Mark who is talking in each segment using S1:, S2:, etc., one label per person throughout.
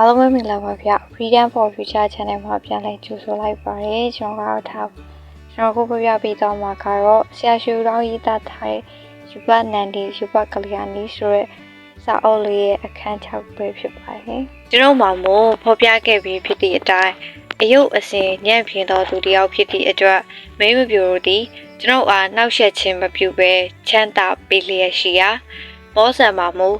S1: အားလုံးပဲမင်္ဂလာပါဗျ Freedom for Future Channel မှာပြန်လည်ကြိုဆိုလိုက်ပါရစေကျွန်တော်ကတော့ထားကျွန်တော်ကိုပြပြပေးသွားမှာကတော့ဆရာရှူတော်ရေးသားထားတဲ့ယူပနန်ဒီယူပကလျာဏီဆိုတဲ့စာအုပ်လေးရဲ့အခန်း6ပဲဖြစ်ပါတယ်ကျွန်တော်မှမို့ဖော်ပြခဲ့ပြီးဖြစ်သည့်အတိုင်းအယုတ်အစဉ်ညံ့ဖြင်သောသူတစ်ယောက်ဖြစ်သည့်အတွက်မိမပြိုတို့သည်ကျွန်တော်အားနှောက်ယှက်ခြင်းမပြုဘဲချမ်းသာပေးလျက်ရှိရာမောဆန်မှာမူ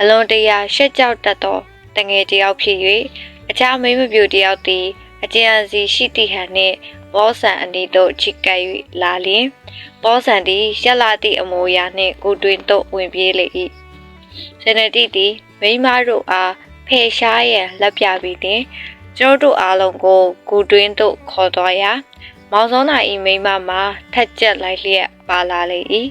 S1: အလွန်တရာရှက်ကြောက်တတ်သော တငယ်တယောက်ဖြစ်၍အခြားမိမပြူတယောက်သည်အကျဉ်းစီရှိသည့်ဟန်နှင့်ဘောဆန်အနီးသို့ချစ်ကပ်၍လာလျင်ဘောဆန်သည်ရက်လာသည့်အမူအရာနှင့်ကိုတွင်သို့ဝင်ပြေးလေ၏စနတိသည်မိန်းမတို့အားဖယ်ရှားရန်လက်ပြပြီးတင်ကျွန်တို့အားလုံးကိုကိုတွင်သို့ခေါ်သွားရာမောင်စောနာ၏မိန်းမမှာထက်ကျက်လိုက်လျက်ပါလာလေ၏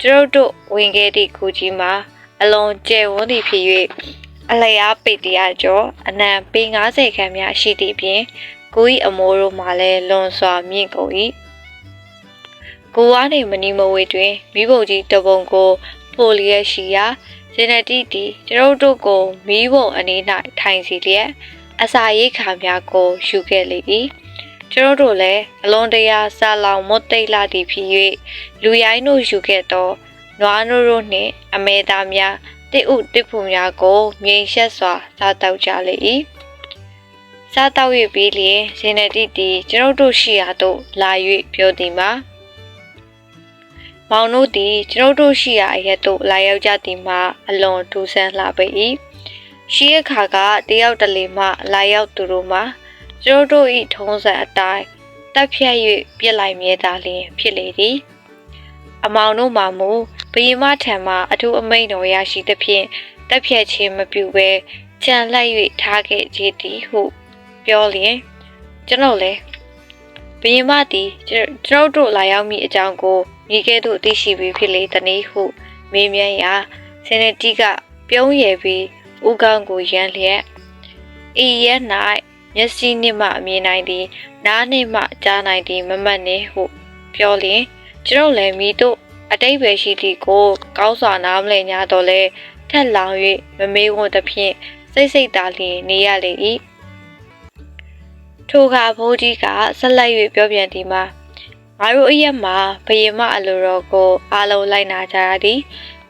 S1: ကျွန်တို့ဝင်ခဲ့သည့်ကူကြီးမှာအလွန်ကျယ်ဝန်းသည့်ဖြစ်၍ အလျားပေတရာကျော်အနံပေ90ခန့်များရှိသည့်ပြင်ကိုဤအမိုးတို့မှလည်းလွန်စွာမြင့်ကုန်၏ကိုအားနေမနီမဝေတွင်မိဘကြီးတပုံကိုပိုလျက်ရှိရာဇနတိတီကျွန်ုပ်တို့ကိုမိဘအနီး၌ထိုင်စီလျက်အစာရိတ်ခါများကိုယူခဲ့လေ၏ကျွန်တို့လည်းအလွန်တရာစာလောင်မွတ်သိပ်လာသည်ဖြစ်၍လူရိုင်းတို့ယူခဲ့သောနွားနိုးတို့နှင့်အမေသားများ တိဥတိဖူများကိုမြိန်ရှက်စွာစားတောက်ကြလေ၏စားတောက်၍ပြီးလျင်ဇင်နတိတီကျွန်ုပ်တို့ရှိရာသို့လာ၍ပြောသည်မှာမောင်တို့သည်ကျွန်ုပ်တို့ရှိရာအရက်သို့လာရောက်ကြသည်မှာအလွန်ထူးဆန်းလှပေ၏ရှိရခါကတယောက်တလေမှလာရောက်သူတို့မှာကျွန်ုပ်တို့၏ထုံးစံအတိုင်းတပ်ဖြတ်၍ပြစ်လိုက်မြဲသာလျင်ဖြစ်လေသည်အမောင်တို့မှမူ ဘယင်မထံမှအထူးအမိန့်တော်ရရှိသဖြင့်တက်ဖြတ်ခြင်းမပြုဘဲကြံလိုက်၍ထားခဲ့ခြင်းသည်ဟုပြောလျင်ကျွန်ုပ်လည်းဘယင်မသည်ကျွန်ုပ်တို့လာရောက်မိအကြောင်းကိုမိကဲ့သို့သိရှိပြီးဖြစ်လေတနည်းဟုမေးမြန်းရာဆင်နတီကပြုံးရည်ပြီးဥကောင်းကိုရမ်းလျက်ဤရဲ၌မျက်စိနှင့်မှမြင်နိုင်သည်နားနှင့်မှကြားနိုင်သည်မမှတ်နှင့်ဟု ပြောလျင်ကျွန်ုပ်လည်းမိတို့ အတိတ်ပဲရှိသည့်ကို ကောင်းစွာနားမလည်냐တော့လဲထက်လောင်၍မမေးဝန်သဖြင့်စိတ်စိတ်သာလျင်နေရလေ၏ထိုကဘိုးကြီးကဆက်လက်၍ပြောပြန်သည်မှာငါတို့အရက်မှာဘယင်မအလိုတော်ကိုအားလုံးလိုက်နာကြရသည်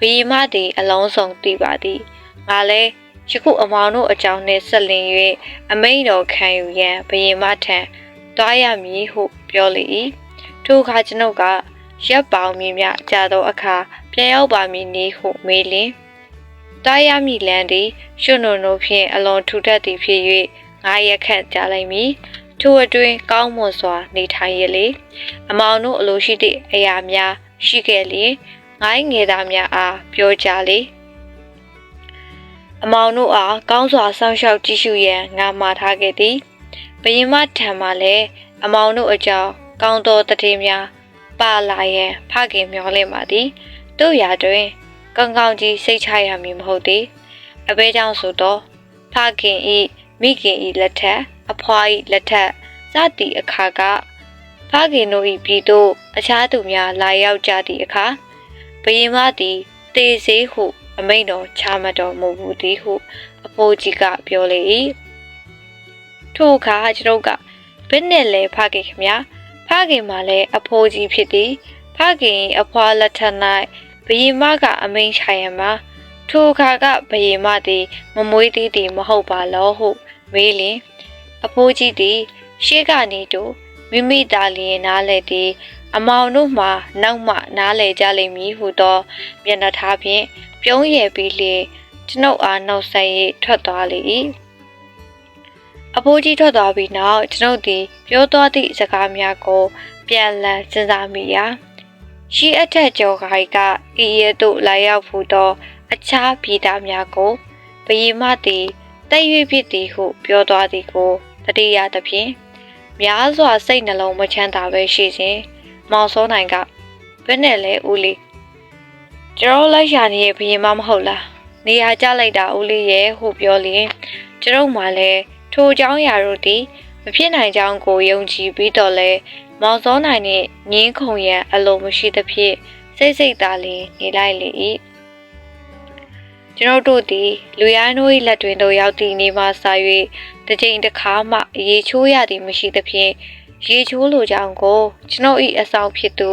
S1: ဘယင်မသည် အလုံးစုံသိပါသည်ငါလည်းယခုအမောင်တို့အကြောင်းနှင့်ဆက်လင်၍အမိန်တော်ခံယူရန်ဘယင်မထံတွားရမည်ဟုပြောလေ၏ထိုအခါကျွန်ုပ်က ရက်ပေါင်မြင်မြကြာသောအခါပြန်ရောက်ပါမည်နည်းဟုမေးလင်တားရမည်လန်းသည်ရွှွနုံနိုဖြင့်အလွန်ထူထပ်သည်ဖြစ်၍ငါရက်ခန့်ကြာလိုက်မည်ထိုအတွင်းကောင်းမွန်စွာနေထိုင်ရလေအမောင်တို့အလိုရှိသည့်အရာများရှိခဲ့လျင်ငိုင်းငယ်သားများအားပြောကြလေအမောင်တို့အားကောင်းစွာစောင့်ရှောက်ကြည့်ရှုရန်ငါမှာထားခဲ့သည်ဘယင်မထံမှလည်းအမောင်တို့အကြောင်းကောင်းသောတည်များ ပါလာရန်ဖခင်မျောလင့်ပါသည်တို့ရာတွင်ကောင်းကောင်းကြီးစိတ်ချရမည်မဟုတ်သည်အဘဲကြောင့်ဆိုတော့ဖခင်ဤမိခင်ဤလက်ထက်အဖွားဤလက်ထက်စသည့်အခါကဖခင်တို့ဤပြည်သို့အခြားသူများလာရောက်ကြသည့်အခါဘယင်မသည်တေစေးဟုအမိန်တော်ချမတော်မူဘူးသည်ဟု အဖိုးကြီးကပြောလေ၏ထို့အခါကျွန်ုပ်ကဘယ်နဲ့လဲဖခင်ခင်ဗျာ ဖခင်မှလည်းအဖိုးကြီးဖြစ်သည်ဖခင်အဖွာလက်ထက်၌ဘယင်မကအမိန်ချရမှာထိုအခါကဘယင်မသည်မမွေးသေးသည်မဟုတ်ပါလောဟုမေးလင်အဖိုးကြီးသည်ရှေ့ကနေတို့မိမိသားလျင်နားလေသည်အမောင်တို့မှနောက်မှနားလေကြလိမ့်မည်ဟုသောမျက်နှာထားဖြင့်ပြုံးရည်ပြီးလျင်ကျွန်ုပ်အားနှုတ်ဆက်၍ထွက်သွားလေ၏ အဖိုးကြီးထွက်သွားပြီးနောက်ကျွန်ုပ်သည်ပြောသွားသည့်စကားများကိုပြန်လည်စဉ်းစားမိရာရှိအထက်ကျော်ခိုင်ကဤရဲသို့လာရောက်ဖူသော အခြားပြည်သားများကိုဘယီမသည်တိတ်၍ဖြစ်သည်ဟုပြောသွားသည်ကိုတတိယသဖြင့်များစွာစိတ်နှလုံးမချမ်းသာပဲရှိခြင်းမောင်စောနိုင်ကဘယ်နဲ့လဲဦးလေးကျွန်တော်လိုက်ရှာနေရဲ့ဘယင်မမဟုတ်လားနေရာကြလိုက်တာဦးလေးရဲ့ဟုပြောလျင်ကျွန်ုပ်မှလည်း ထိုเจ้าရာတို့သည်မဖြစ်နိုင်ကြောင်းကိုယုံကြည်ပြီးတော့လဲမောင်စောနိုင်နှင့်ငင်းခုံရန်အလိုမရှိသဖြင့်စိတ်စိတ်သားလေးနေလိုက်လေ၏ ကျွန်ုပ်တို့သည်လူရိုင်းတို့၏လက်တွင်သို့ရောက်သည့်နေမှစာ၍တစ်ချိန်တစ်ခါမှရေချိုးရသည်မရှိသဖြင့်ရေချိုးလိုကြောင်းကိုကျွန်ုပ်၏အဆောင်ဖြစ်သူ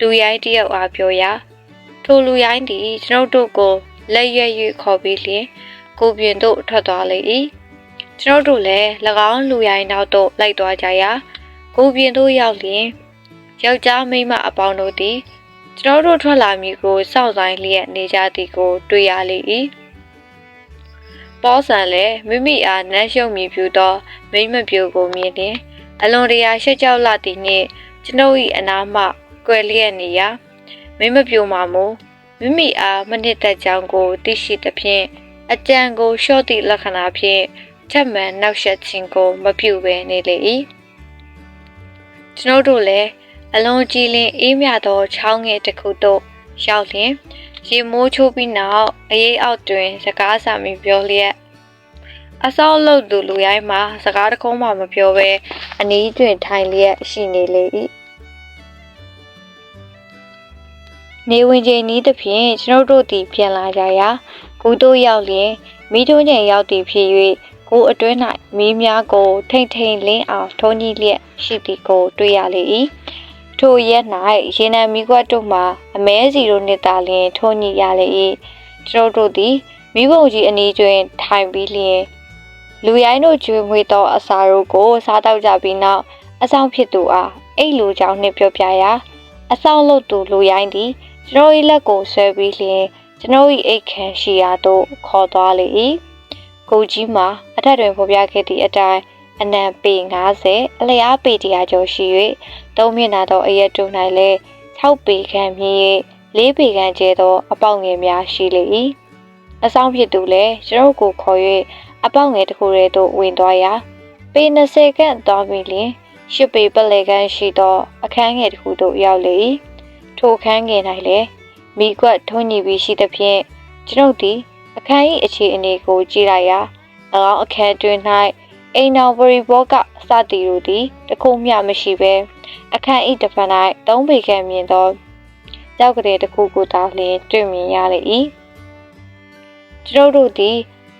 S1: လူရိုင်းတယောက်အားပြောရာထိုလူရိုင်းသည်ကျွန်ုပ်တို့ကိုလက်ရွက်၍ခေါ်ပြီးလျင်ကိုပြင်သို့ထွက်သွားလေ၏ ကျွန်ုပ်တို့လည်း၎င်းလူရိုင်းနောက်သို့လိုက်သွားကြရာကိုပြင်သို့ရောက်လျင်ယောက်ျားမိန်းမအပေါင်းတို့သည်ကျွန်တော်တို့ထွက်လာမည်ကိုစောင့်ဆိုင်လျက်နေကြသည်ကို တွေ့ရလေ၏ပေါဆန်လည်းမိမိအားနမ်းရှုံမြည်ပြူသောမိမပြူကိုမြင်လျင်အလွန်တရာရှက်ကြောက်လာသည်နှင့်ကျွန်ုပ်၏အနားမှကွယ်လျက်နေရာမိမပြူမှာမူမိမိအားမနစ်သက်ကြောင်းကိုသိရှိသဖြင့်အကြံကိုလျှော့သည့်လက္ခဏာဖြင့် ချက်မှန်နောက်ဆက်ခြင်းကိုမပြုဘဲနေလေ၏ကျွန်ုပ်တို့လည်းအလွန်ကြည်လင်အေးမြသောချောင်းငယ်တစ်ခုသို့ရောက်လျင်ရေမိုးချိုးပြီးနောက်အရေးအောက်တွင် စကားစာမီပြောလျက်အစောက်လုပ်သူလူရိုင်းမှာစကားတခုံးမှမပြောဘဲအနီးတွင်ထိုင်လျက်ရှိနေလေ၏နေဝင်ချိန်နီးသဖြင့်ကျွန်ုပ်တို့သည်ပြန်လာကြရာကူတို့ရောက်လျင်မိထုံးချိန်ရောက်သည်ဖြစ်၍ ကိုအတွင်း၌မီးများကိုထိမ့်ထိန်လင်းအောင်ထုံးကြီးလျက်ရှိသည်ကိုတွေ့ရလေ၏ထိုရက်၌ရေနံမီကွက်တို့မှအမဲစီတို့နှစ်သာလျင် ထုံးညိရလေ၏ကျွန်တို့သည်မိဘုံကြီးအနီးတွင်ထိုင်ပြီးလျင်လူရိုင်းတို့ကျွေးမွေးသောအစာတို့ကို စားတောက်ကြပြီးနောက်အဆောင်ဖြစ်သူအားအိတ်လူကြောင့်နှင့်ပြောပြရာအဆောင်လို့သူလူရိုင်းသည်ကျွန်တော်၏လက်ကိုဆွဲပြီးလျင်ကျွန်တော်၏အိတ်ခံရှိရာသို့ခေါ်သွားလေ၏ ကိုကြီးမှာအထက်တွင်ဖော်ပြခဲ့သည့်အတိုင်းအနံပေ90အလျားပေ100ကျော်ရှိ၍သုံးမျက်နှာသောအရက်တို့၌လည်း6ပေခန့်မြင့်၍4ပေခန့်ကျဲသော အပေါက်ငယ်များရှိလေ၏အဆောင်ဖြစ်သူလည်းကျွန်ုပ်ကိုခေါ်၍အပေါက်ငယ်တစ်ခုထဲသို့ဝင်သွားရာပေ20ခန့်သွားပြီးလျှင်ရှစ်ပေပလဲကန်းရှိသော အခန်းငယ်တစ်ခုသို့ရောက်လေ၏ထိုအခန်းငယ်၌လည်းမိကွက်ထုံးညီပြီးရှိသဖြင့်ကျွန်ုပ်သည် အခန်း၏အခြေအနေကိုကြည့်လိုက်ရာ၎င်းအခန်းတွင်၌အိမ်တော်ပရိဘောကစသည်တို့သည်တခုမျှမရှိဘဲအခန်းဤတစ်ဖက်၌သုံးပေခန့်မြင်သောကြောက်ကလေးတစ်ခုကိုသာလျှင်တွေ့မြင်ရလေ၏ကျွန်တို့သည်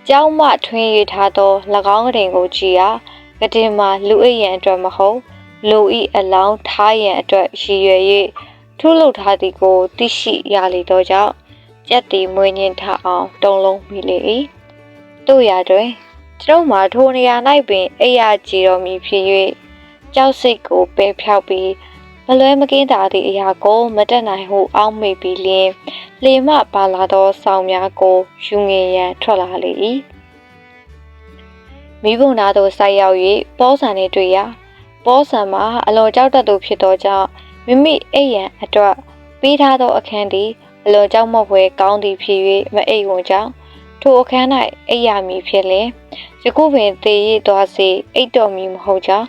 S1: ကြောင်းမှထွင်းရထားသော၎င်းကတင်ကိုကြည်ရာကတင်မှာလူအိပ်ရန်အတွက်မဟုတ်လူဤအလောင်းထားရန်အတွက်ရည်ရွယ်၍ထုလုပ်ထားသည်ကိုသိရှိရလေသောကြောင့် ကြက်တီမွေးညင်းထအောင်တုံးလုံးမိလေ၏တို့ရတွင်ကျွန်ုပ်မှာထိုနေရာ၌ပင်အိယာကြည်တော်မူဖြစ်၍ကြောက်စိတ်ကိုပယ်ဖြောက်ပြီးမလွဲမကင်းသာသည့်အရာကိုမတက်နိုင်ဟုအောက်မေ့ပြီးလျင်လေမပါလာသောဆောင်များကိုယူငင်ရန်ထွက်လာလေ၏မိဘုံနာသို့ဆိုက်ရောက်၍ပေါဆန်နှင့်တွေ့ရာပေါဆန်မှာအလွန်ကြောက်တတ်သူဖြစ်သောကြောင့်မိမိအိပ်ရန်အတွက်ပေးထားသောအခန်းသည် အလွန်ကြောက်မော့ဖွယ်ကောင်းသည်ဖြစ်၍မအိပ်ဝင်ကြောင်းထိုအခန်း၌အိပ်ရမည်ဖြစ်လျင်ယခုပင်သေရသွားစေအိပ်တော်မူမဟုတ်ကြောင်း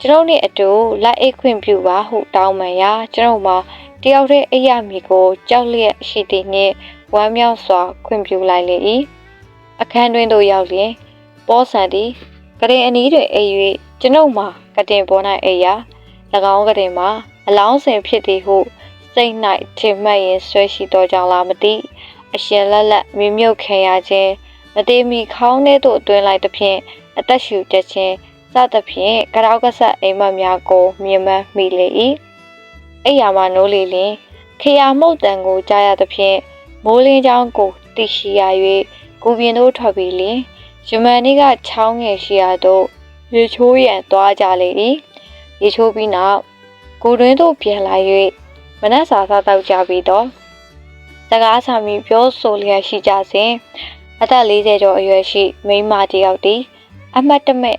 S1: ကျွန်ုပ်နှင့်အတူလိုက်အိတ်ခွင့်ပြုပါဟုတောင်းပန်ရာကျွန်ုပ်မှာတယောက်တည်းအိပ်ရမည်ကိုကြောက်လျက်ရှိသည်နှင့်ဝမ်းမြောက်စွာခွင့်ပြုလိုက်လေ၏အခန်းတွင်သို့ရောက်လျင်ပေါဆန်သည်ကရင်အနီးတွင်အိပ်၍ကျွန်ုပ်မှာကတင်ပေါ်၌အိပ်ရာ၎င်းကတင်မှာအလောင်းစင်ဖြစ်သည်ဟု စိတ်၌ထင်မှတ်ရင်ဆွဲရှိသောကြောင့်လားမသိအရှင်လက်လက်မြမြုပ်ခံရခြင်းမသေးမီခေါင်းထဲသို့အတွင်းလိုက်သဖြင့်အသက်ရှူတတ်ခြင်းစသဖြင့်ကရောက်ကဆက်အိမ်မက်များကိုမြင်မှမိလေ၏အိယာမှနိုးလေလင်ခရာမှုတ်တန်ကိုကြားရသဖြင့်မိုးလင်းချောင်းကိုသိရှိရ၍ကိုပြင်းတို့ထွက်ပြီးလင်ယမန်နေ့ကချောင်းငယ်ရှိရာသို့ရေချိုးရန်သွားကြလေ၏ရေချိုးပြီးနောက်ကိုတွင်သို့ပြန်လာ၍ မနက်စာစားတောက်ကြပြီးတော့စကားဆာမီပြောဆိုလျက်ရှိကြစဉ်အသက်40ကျော်အရွယ်ရှိမိန်းမတယောက်သည်အမတ်တမဲ့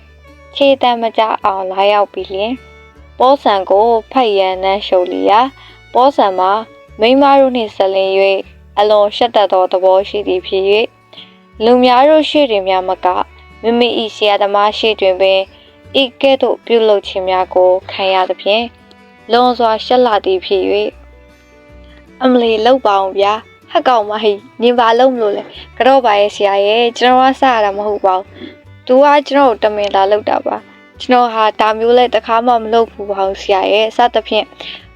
S1: ခြေတံမကြအောင်လာရောက်ပြီးလျင်ပေါဆန်ကိုဖတ်ရန်နှမ်းရှုပ်လျာပေါဆန်မှာမိန်းမတို့နှင့်ဆက်လင်း၍အလွန်ရှက်တတ်သောသဘောရှိသည်ဖြစ်၍လူများတို့ရှိတွင်များမကမိမိ၏ဆရာသမားရှိတွင်ပင်ဤကဲ့သို့ပြုလုပ်ခြင်းများကိုခံရသဖြင့် လွန်စွာရှက်လာသည်ဖြစ်၍အမလီလောက်ပါအောင်ဗျာဟက်ကောင်မဟိနင်ပါလုံးမလို့လဲကတော့ပါရဲ့ဆရာရဲ့ကျွန်တော်ကစရတာမဟုတ်ပါဘူးသူကကျွန်တော်တမင်လာလောက်တာပါကျွန်တော်ဟာဒါမျိုးလဲတခါမှမလုပ်ဘူးပါဆရာရဲ့စသဖြင့်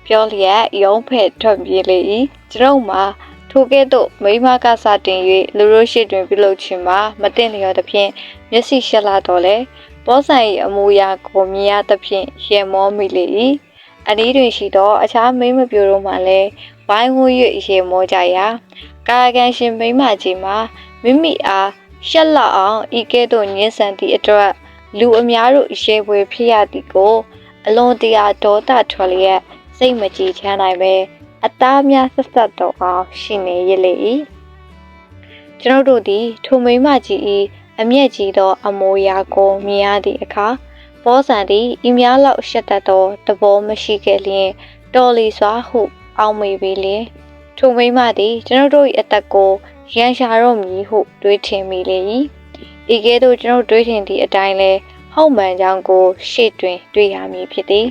S1: ပြောလျက်ရုံးဖက်ထွက်ပြေးလေ၏ကျွန်တော်မှာထိုထိုကဲ့သို့မိမကစတင်၍လူတို့ရှိတွင်ပြုလုပ်ခြင်းမှာမတင်လျော်သဖြင့်မျက်စိရှက်လာတော့လေဘောဆန်၏အမူအရာကိုမြင်ရသဖြင့်ရေမောမိလေ၏ အနည်းတွင်ရှိသောအခြားမိမပြိုတို့မှလည်းဝိုင်းဝန်း၍ရေမောကြရာကာကန်ရှင်မိမကြီးမှာမိမိအားရှက်လောက်အောင်ဤကဲ့သို့ညှင်းဆန်သည့်အတွက်လူအများတို့ရေပွဲဖြစ်ရသည်ကိုအလွန်တရာဒေါသထွက်လျက်စိတ်မကြည်ချမ်းနိုင်ပဲအသားများဆက်ဆက်တော့အောင်ရှိနေရလေ၏ကျွန်ုပ်တို့သည်ထိုမိမကြီး၏အမျက်ကြီးသော အမိုးရာကိုမြင်ရသည့်အခါ ဘောဆန်သည်ဤများလောက်ရှက်တတ်သောသဘောမရှိခဲ့လျင်တော်လီစွာဟုအောက်မေပေလျင်ထိုမိမသည်ကျွန်ုပ်တို့၏အသက်ကိုရန်ရှာတော့မည်ဟုတွေးထင်မိလေ၏ဤကဲ့သို့ကျွန်ုပ်တွေးထင်သည့်အတိုင်းလဲဟုတ်မှန်ကြောင်းကို ရှေ့တွင် တွေ့ရမည်ဖြစ်သည်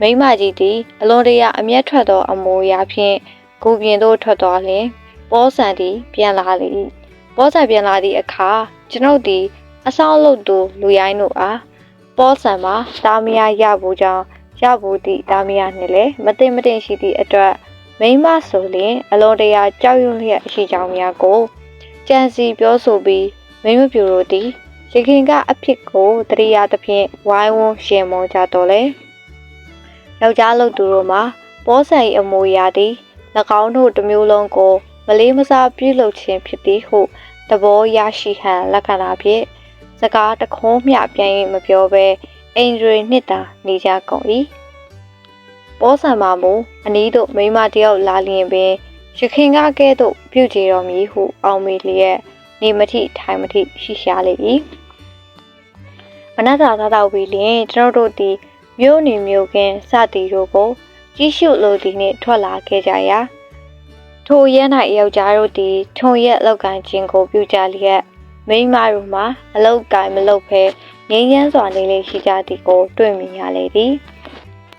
S1: မိမကြီးသည် အလွန်တရာအမျက်ထွက်သော အမိုးအရာဖြင့်ကိုပြင်သို့ထွက်သွားလျင်ဘောဆန်သည် ပြန်လာလေ၏ဘောဆန်ပြန်လာသည့်အခါကျွန်ုပ်သည် အဆောင်လုပ်သူလူရိုင်းတို့အားဘောဆန်မှာတာမယာရဖို့ကြောင့်ရဖို့သည့်တာမယာနှင့်လည်းမသိမတင်ရှိသည့်အတွက်မိမဆိုလျင်အလွန်တရာကြောက်ရွံ့လျက်ရှိကြောင်းများကိုကြံစီပြောဆိုပြီးမိမပြူတို့သည်ရခင်ကအဖြစ်ကိုတရိယာသဖြင့်ဝိုင်းဝန်းရှင်မွန်ကြတော့လေယောက်ျားလူသူတို့မှာဘောဆန်၏အမူအရာသည်၎င်းတို့တစ်မျိုးလုံးကိုမလေးမစားပြုလုပ်ခြင်းဖြစ်သည်ဟုသဘောရရှိဟန်လက္ခဏာဖြင့် စကားတခုံးမျှပြန်၍မပြောဘဲအိမ်တွေနှစ်သာနေကြကုန်၏ဘောဆံမမူအနီးသို့မိမတယောက်လာလျင်ပင်ရခင်ကကဲ့သို့ပြုတ်ကြတော်မူဟုအောင်းမေလျက်နေမထိထိုင်မထိရှိရှားလေ၏မနက်စာသားတော့ပြီးလျင်ကျွန်တော်တို့သည်မြို့နေမြို့ကင်းစသည်တို့ကိုကြီးရှုလိုသည်နှင့်ထွက်လာခဲ့ကြရာထိုရဲ၌ယောက်ျားတို့သည်ထုံရက်လောက်ကန်ခြင်းကိုပြုကြလျက် မိန်းမတို့မှာအလောက်ကင်မလုပ်ဖဲငြိမ်းချမ်းစွာနေလေရှိကြသည်ကို တွေ့မြင်ရလေသည်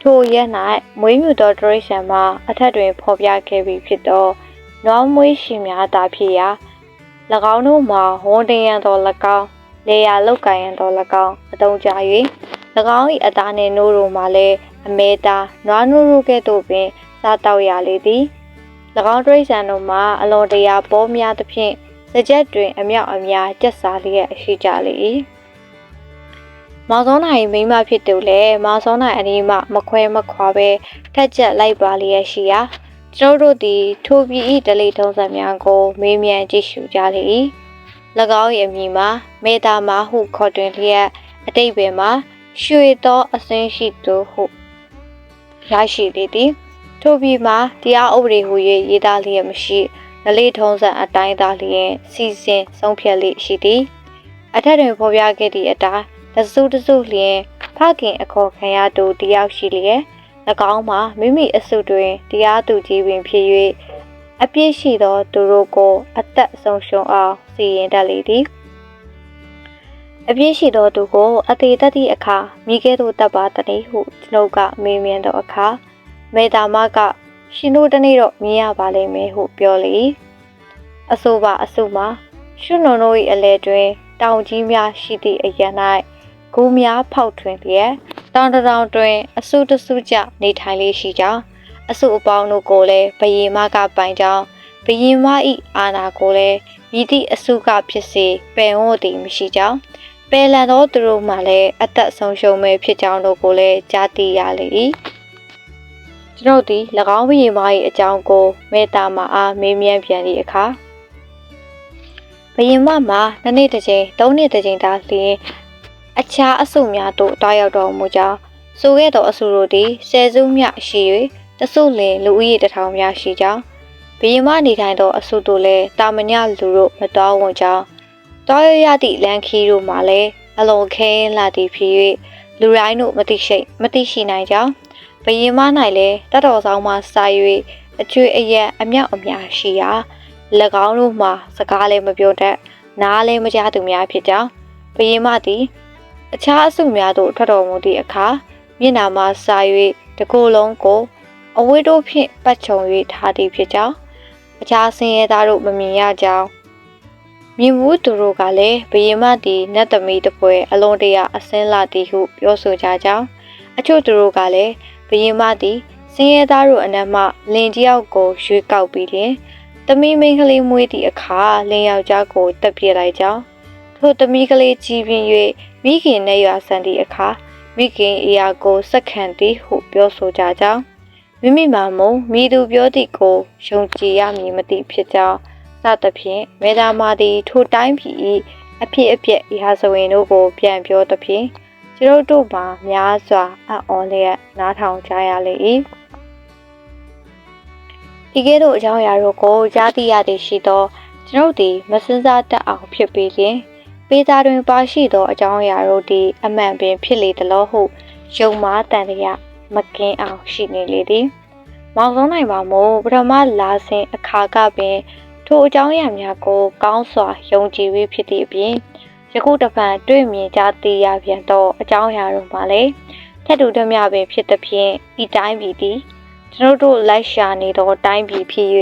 S1: ထိုရက်၌မွေးမြူသောတရိษံမှာအထက်တွင်ဖော်ပြခဲ့ပြီးဖြစ်သောနွားမွေးရှင်များသာဖြစ်ရာ၎င်းတို့မှာဝန်တင်ရန်တော်၎င်းလေယာလောက်ကင်ရန်တော်၎င်းအတုံးကြ၍၎င်း၏အသားနှင့်နိုးတို့မှာလည်းအမဲသားနွားနိုးတို့ကဲ့သို့ပင်စားတောက်ရလေသည်၎င်းတရိษံတို့မှာအလွန်တရာပေါ်များသဖြင့် စကြက်တွင် အမြောက်အများကျက်စားလျက်ရှိကြလေ၏မောင်စောနိုင်မိမဖြစ်သူလည်းမောင်စောနိုင်အနီးမှမခွဲမခွာပဲထက်ချက်လိုက်ပါလျက်ရှိရာကျွန်တို့သည်ထိုပြည်ဤဒလိထုံးစံများကိုမေးမြန်းကြည့်ရှုကြလေ၏၎င်း၏အမည်မှာမေတာမာဟုခေါ်တွင်လျက်အတိတ်ပင်မှာရွှေသောအစင်းရှိသူဟုရရှိလေသည်ထိုပြည်မှာတရားဥပဒေဟူ၍ရေးသားလျက်မရှိ ဓလေ့ထုံးစံအတိုင်းသာလျင်စီစဉ်ဆုံးဖြတ်လေရှိသည်အထက်တွင်ဖော်ပြခဲ့သည့်အတိုင်းတစုတစုလျင်ဖခင်အခေါ်ခံရသူတယောက်ရှိလျက်၎င်းမှာမိမိအစုတွင်တရားသူကြီးပင်ဖြစ်၍အပြစ်ရှိသောသူတို့ကိုအသက်ဆုံးရှုံးအောင်စီရင်တတ်လေသည်အပြစ်ရှိသောသူကိုအသေးသက်သည့်အခါမိကဲ့သို့တပ်ပါတည်းဟုကျွန်ုပ်ကမေးမြန်းသောအခါမေတာမက ရှင်တို့တနေ့တော့မြင်ရပါလိမ့်မယ်ဟုပြောလေအဆိုပါအဆိုမှာရှုနုံတို့၏အလဲတွင် တောင်ကြီးများရှိသည့်အရ၌ဂူးများဖောက်ထွင်းလျက်တောင်တောင်တွင် အဆုတဆုကြနေထိုင်လေးရှိကြောင်းအဆုအပေါင်းတို့ကိုလည်းဘယင်မကပိုင်ကြောင်းဘယင်မ၏အာနာကိုလည်းမြည်သည့်အဆုကဖြစ်စေပယ်ဝတ်သည်မရှိကြောင်းပယ်လန်သောသူတို့မှလည်းအသက်ဆုံးရှုံးမဲ့ဖြစ်ကြောင်းတို့ကိုလည်းကြားသိရလေ၏ ကျွန်ုပ်သည်၎င်းဘရင်မ၏အကြောင်းကိုမေတ္တာမအားမေးမြန်းပြန်သည့်အခါဘရင်မမှာနှစ်နှစ်တစ်ကြိမ်သုံးနှစ်တစ်ကြိမ်သာလျှင်အခြားအစုများသို့တွားရောက်တော်မူကြောင်းဆိုခဲ့သောအစုတို့သည်ဆယ်စုမြရှိ၍တစုလင်လူဦးရေတထောင်များရှိကြောင်းဘရင်မနေထိုင်သောအစုတို့လည်းတာမညလူတို့မတော်ဝင်ကြောင်းတွားရရသည့်လန်ခီတို့မှလည်းအလွန်ခဲလာသည်ဖြစ်၍လူရိုင်းတို့မသိရှိမသိရှိနိုင်ကြောင်း ဘယင်မ၌လည်းတတော်ဆောင်မှစာ၍အကျွေးအရက်အမြောက်အများရှိရာ၎င်းတို့မှစကားလည်းမပြောတတ်နားလည်းမကြားသူများဖြစ်ကြောင်းဘယင်မသည်အခြားအစုများသို့ထွက်တော်မူသည့်အခါမျက်နာမှစာ၍တကိုယ်လုံးကိုအဝိတို့ဖြင့်ပတ်ချုံ၍ထားသည်ဖြစ်ကြောင်းအခြားဆင်းရဲသားတို့မမြင်ရကြောင်းမြင်မှုသူတို့ကလည်းဘယင်မသည်နတ်သမီးတစ်ပွဲအလွန်တရာအစင်းလာသည်ဟုပြောဆိုကြကြောင်းအချို့သူတို့ကလည်း ဘရင်မသည်စင်းရဲသားတို့အနက်မှလင်တယောက်ကိုရွေးကောက်ပြီးလျင်သမီးမိန်းကလေးမွေးသည့်အခါလင်ယောက်ျားကိုတပ်ပြစ်လိုက်ကြောင်းထိုသမီးကလေးကြီးပြင်း၍မိခင်နဲ့ရွာဆန်သည့်အခါမိခင်အရာကိုစက္ခံသည်ဟုပြောဆိုကြကြောင်းမိမိမှမုံမိသူပြောသည့်ကိုယုံကြည်ရမည်မသိဖြစ်ကြောင်းစသဖြင့်မေဒါမာသည်ထိုတိုင်းပြည်၏အဖြစ်အပျက်ရာဇဝင်တို့ကိုပြန်ပြောသဖြင့် ကျွန်ုပ်တို့မှာများစွာအံ့ဩလျက်နားထောင်ကြရလေ၏ဒီကဲ့သို့အကြောင်းအရာတို့ကိုကြားသိရသည်ရှိသောကျွန်ုပ်သည်မစင်စားတတ်အောင်ဖြစ်ပေလျင်ပေးသားတွင်ပါရှိသောအကြောင်းအရာတို့သည်အမှန်ပင်ဖြစ်လေသလိုဟုယုံမားတန်လျက်မကင်းအောင်ရှိနေလေသည်မောင်ဆုံးနိုင်ပါမို့ပထမလာစဉ်အခါကပင်ထိုအကြောင်းအရာများကိုကောင်းစွာယုံကြည်ပြီးဖြစ်သည့်အပြင် ယခုတစ်ဖန်တွေ့မြင်ကြသိရပြန်သောအကြောင်းအရာတို့မှာလည်းထက်တူတမျှပင်ဖြစ်သဖြင့်ဤတိုင်းပြည်သည်ကျွန်တို့လိုက်ရှာနေသောတိုင်းပြည်ဖြစ်၍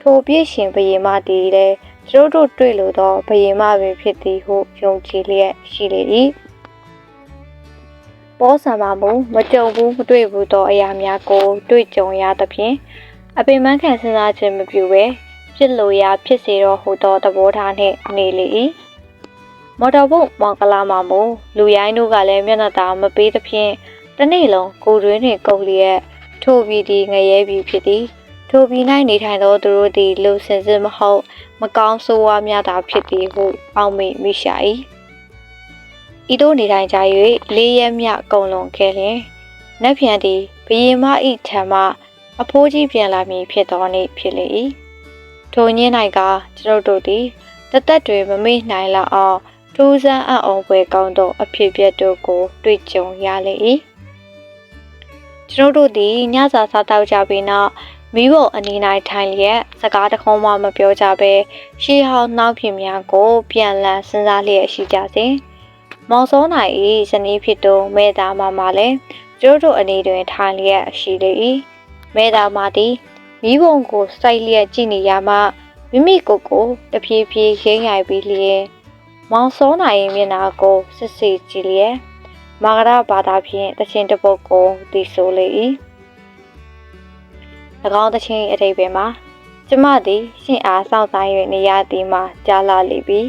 S1: ထိုပြည့်ရှင်ဘယေမသည်လည်းကျွန်တို့တွေ့လိုသောဘယေမပင်ဖြစ်သည်ဟုယုံကြည်လျက်ရှိလေ၏ပေါ်ဆံပါမူမကြုံဘူးမတွေ့ဘူးသောအရာများကိုတွေ့ကြုံရသဖြင့်အပင်မခံစဉ်းစားခြင်းမပြုဘဲဖြစ်လိုရာဖြစ်စေတော့ဟူသောသဘောထားနှင့်နေလေ၏ မော်တော်ဘုတ်မောင်ကလာမှာမူလူရိုင်းတို့ကလည်းမျက်နှာသာမပေးသဖြင့်တနေ့လုံးကိုတွင်နှင့်ကုတ်လျက်ထိုပြီးသည်ငရဲပြီးဖြစ်သည်ထိုပြီး၌နေထိုင်သောသူတို့သည်လူစင်စစ်မဟုတ် မကောင်းဆိုးဝါးများသာဖြစ်သည်ဟုအောက်မေ့မိရှာ၏ဤသို့နေထိုင်ကြ၍လေးရက်မြကုံလွန်ခဲ့လျင်နတ်ဖြန်သည်ဘယေမဤထံမှအဖိုးကြီးပြန်လာမည်ဖြစ်သောနေ့ဖြစ်လေ၏ထိုညင်း၌ကကျွန်ုပ်တို့သည်တသက်တွေမမေ့နိုင်လောက်အောင် ထူးဆန်းအံ့ဩဖွယ်ကောင်းသောအဖြစ်အပျက်တို့ကို တွေ့ကြုံရလေ၏ကျွန်ုပ်တို့သည်ညစာစားတောက်ကြပြီးနောက်မိဖို့အနေ၌ထိုင်လျက်စကားတခုံးမှမပြောကြဘဲရှေးဟောင်းနှောက်ဖြစ်များကို ပြန်လည်စဉ်းစားလျက်ရှိကြစဉ်မောင်စောနိုင်၏ဇနီးဖြစ်သူမဲသားမမလည်းကျိုးတို့အနေတွင်ထိုင်လျက်ရှိလေ၏မဲသားမသည်မိဘုံကိုစိုက်လျက်ကြည့်နေရမှမိမိကိုယ်ကိုတဖြည်းဖြည်းရိမ့်ရိုက်ပြီးလျင် မောင်စောနိုင်ရဲ့မျက်နှာကိုစစ်စစ်ကြည့်လျက်မာဂရဘာသာဖြင့်တခြင်းတစ်ပုတ်ကိုတီးဆိုလေ၏၎င်းတခြင်းအတိတ်ပဲမှာကျမသည်ရှင်အားစောင့်ဆိုင်၍နေရသည်မှာကြားလာလေပြီ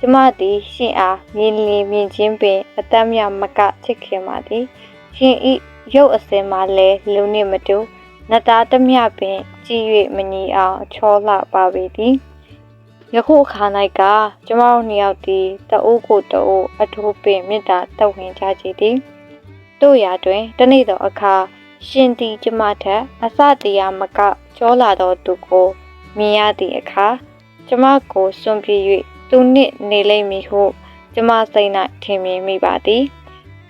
S1: ကျမသည်ရှင်အားမြင်လီမြင်ချင်းပင်အတမ်းမြမကချစ်ခင်ပါသည်ရှင်ဤရုပ်အစင်မှာလဲလူနှင့်မတူနတ်သားတမျှပင်ကြည်၍မညီအောင်ချောလှပါပေသည် ယခုအခါ၌ကကျမတို့နှစ်ယောက်သည်တအိုးကိုတအိုးအထိုးပင်မေတ္တာတဝင်ကြကြသည်တို့ရာတွင်တနေ့သောအခါရှင်သည်ကျမထက်အစတရားမကကြောလာသောသူကိုမြင်ရသည့်အခါကျမကိုစွန့်ပြေး၍သူနှင့်နေလိမ့်မည်ဟုကျမစိတ်၌ထင်မြင်မိပါသည်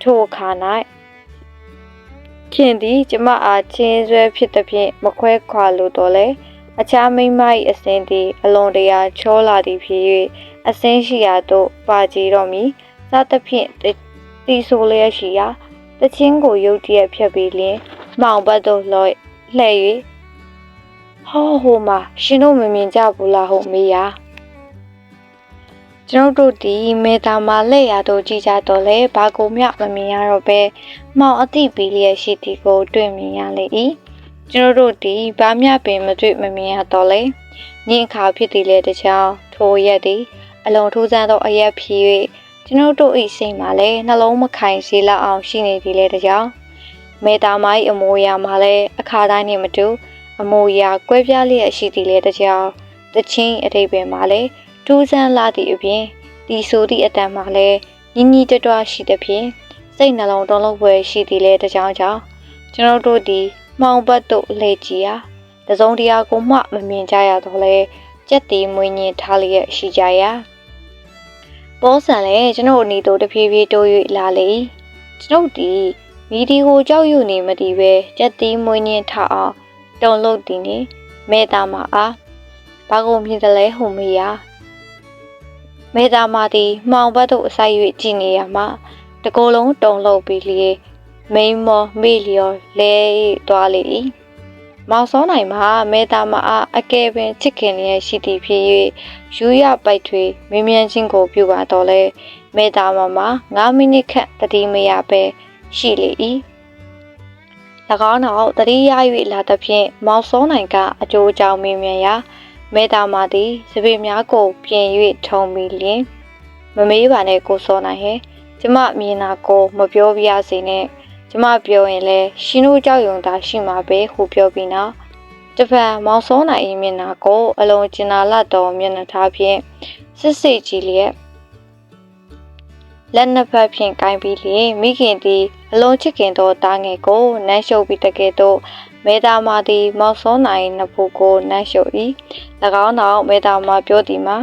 S1: ထိုအခါ၌ခင်သည်ကျမအားချင်းဆွဲဖြစ်သည်ဖြင့်မခွဲခွာလိုတော့လဲ အခြားမိန်းမ၏အစင်းသည် အလွန်တရာချောလာသည်ဖြစ်၍အစင်းရှိရာသို့ပါကြည်တော့မည်စသဖြင့်တီဆိုလျက်ရှိရာတချင်းကိုရုတ်တရက်ဖြတ်ပြီးလျင်မှောင်ဘတ်သို့လှည့်လှည့်၍ဟောဟိုမှာရှင်တို့မမြင်ကြဘူးလားဟုမေးရာကျွန်ုပ်တို့ဒီမေတာမှာလက်ရတို့ကြည်ကြတော့လဲဘာကိုမျှမမြင်ရတော့ပဲမှောင်အသိပေးလျက်ရှိသည်ကို တွေ့မြင်ရလေ၏ ကျွန်တော်တို့ဒီဘာမျှပင်မတွေ့မမြင်ရတော့လေညင်ခါဖြစ်သည်လေတချောင်းထိုရက်သည်အလွန်ထူးဆန်းသောအရက်ဖြစ်၍ကျွန်တော်တို့၏စိတ်မှာလည်းနှလုံးမခိုင်စေလောက်အောင်ရှိနေသည်လေတချောင်းမေတာမိုင်းအမိုးရာမှာလည်းအခါတိုင်းနှင့်မတူ အမိုးရာကွဲပြားလျက်ရှိသည်လေတချောင်းတချင်းအထိပ်ပင်မှာလည်းထူးဆန်းလာသည့်အပြင်ဒီဆိုသည့်အတန်မှာလည်းညီညီတွတွရှိသဖြင့်စိတ်နှလုံးတုံးလုံးပွဲရှိသည်လေတချောင်းကြောင့်ကျွန်တော်တို့ဒီ မှောင်ဘတ်တို့လှည့်ကြည့်ရာတစုံတရာကိုမှမမြင်ကြရတော့လဲကြက်တီမွေးညင်ထားလျက်ရှိကြရာပေါ်ဆန်လည်းကျွန်ုပ်အနီတို့တဖြည်းဖြည်းတိုး၍လာလေကျွန်ုပ်ဒီမီဒီဟိုကြောက်ရွံ့နေမတည်ပဲကြက်တီမွေးညင်ထားအောင်တုံလို့တင်နေမဲတာမအားဘာကုန်မြင်တယ်လဲဟုမေးရာမဲတာမသည်မှောင်ဘတ်တို့အဆိုင်၍ကြည်နေရမှာတကိုယ်လုံးတုံလို့ပြီးလေ မိန်မောမေလျော်လဲသွားလေ၏မောင်စောနိုင်မှာမဲသားမအားအကယ်ပင်ချစ်ခင်လျက်ရှိသည်ဖြစ်၍ယူရပိုက်ထွေမင်းမြန်ချင်းကိုပြုပါတော့လဲမဲသားမမှာ9မိနစ်ခန့်တတိမရပဲရှိလေ၏၎င်းနောက်တတိယ၍လာသဖြင့်မောင်စောနိုင်ကအကျိုးအကြောင်းမေးမြန်းရာမေတာမာသည်စပင်များကိုပြင်၍ထုံပြီးလျင်မမေးပါနဲ့ကိုစောနိုင်ဟဲ့ကျမမြင်တာကိုမပြောပြရစေနဲ့ ကျမပြောရင်လဲရှင်တို့ကြောက်ရွံတာရှိမှာပဲဟုပြောပြီးနောက်တပံမောင်စောနိုင်၏မျက်နှာကိုအလုံးကျင်နာလတ်တော်မျက်နှာထားဖြင့်စစ်စစ်ကြည့်လျက်လက်နှစ်ဖက်ဖြင့်ကင်ပြီးလျင်မိခင်သည်အလုံးချစ်ခင်သောတားငယ်ကိုနမ်းရှုပ်ပြီးတကယ်တော့မေတာမာသည်မောင်စောနိုင်နှစ်ဖူးကိုနမ်းရှုပ်၏၎င်းနောက်မေတာမာပြောသည်မှာ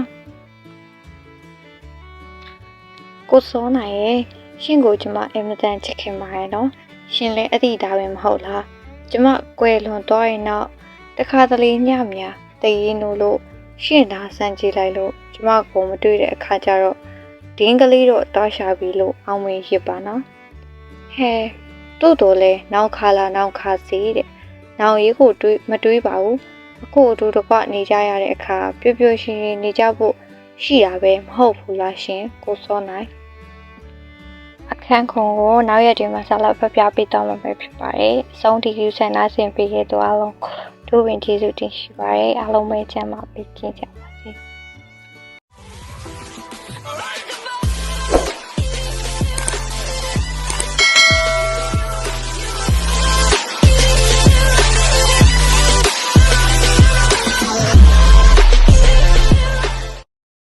S1: ကိုစောနိုင်ရဲ့ ရှင်ကိုကျမအင်မတန်ချစ်ခင်ပါရဲ့နော်ရှင်လည်းအသည့်ဒါပဲမဟုတ်လားကျမကွယ်လွန်သွားရင်တော့တခါတလေညမြတည်ရင်လို့ရှင့်သာစမ်းကြည့်လိုက်လို့ကျမကိုမတွေ့တဲ့အခါကျတော့ဒင်းကလေးတော့တောက်ရှာပြီလို့အောင်းမင်းရစ်ပါနော်ဟဲတို့တော်လဲနောက်ခါလာနောက်ခါစီတဲ့နောင်ရေးကိုတွေးမတွေးပါဘူးအခုအတူတကွနေကြရတဲ့အခါပျော်ပျော်ရွှင်ရွှင်နေကြဖို့ရှိတာပဲမဟုတ်ဘူးလားရှင်ကိုစောနိုင်အ ခန်းခုံကိုနောက်ရက်တွေမှာဆက်လက်ဖျက်ပြပေးတော့မှာပဲဖြစ်ပါတယ်။အဆုံးဒီကူဆန္ဒဆင်ပေးခဲ့တော့အားလုံးဒုဝင်ကျေးဇူးတင်ရှိပါတယ်။အားလုံးပဲကျမ်းမာပေးကြကြပါစေ။